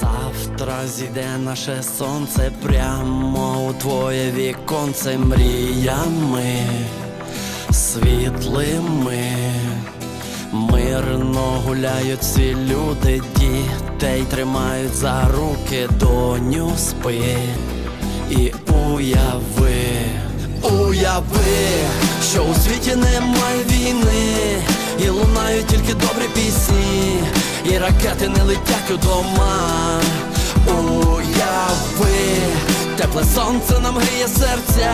Завтра зійде наше сонце прямо у твоє віконце мріями світлими. Мирно гуляють всі люди, дітей тримають за руки, доню спи і уяви, уяви, що у світі немає війни, і лунають тільки добрі ракети не летять у дома. Уяви, тепле сонце нам гріє серця,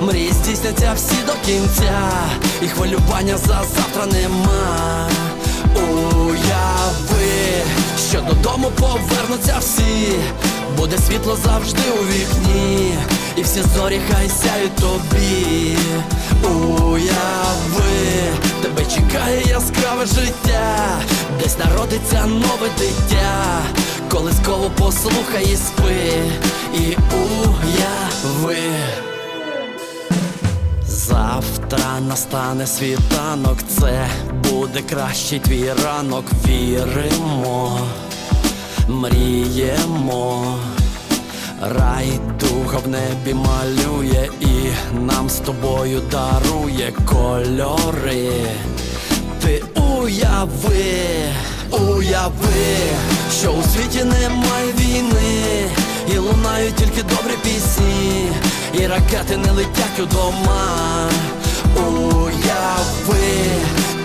мрії здійсняться всі до кінця, і хвилювання за завтра нема. Уяви, що додому повернуться всі, буде світло завжди у вікні, і всі зорі хай сяють тобі. Уяви, тебе чекає яскраве життя, десь народиться нове дитя, колисково послухай і спи, і уяви. Завтра настане світанок, це буде кращий твій ранок, віримо, мріємо, рай духа в небі малює і нам з тобою дарує кольори. Уяви, що у світі немає війни, і лунають тільки добрі пісні, і ракети не летять у дома. Уяви,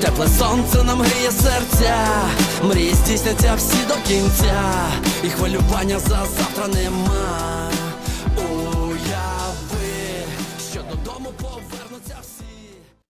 тепле сонце нам гріє серця, мрії здійсняться всі до кінця, і хвилювання за завтра нема.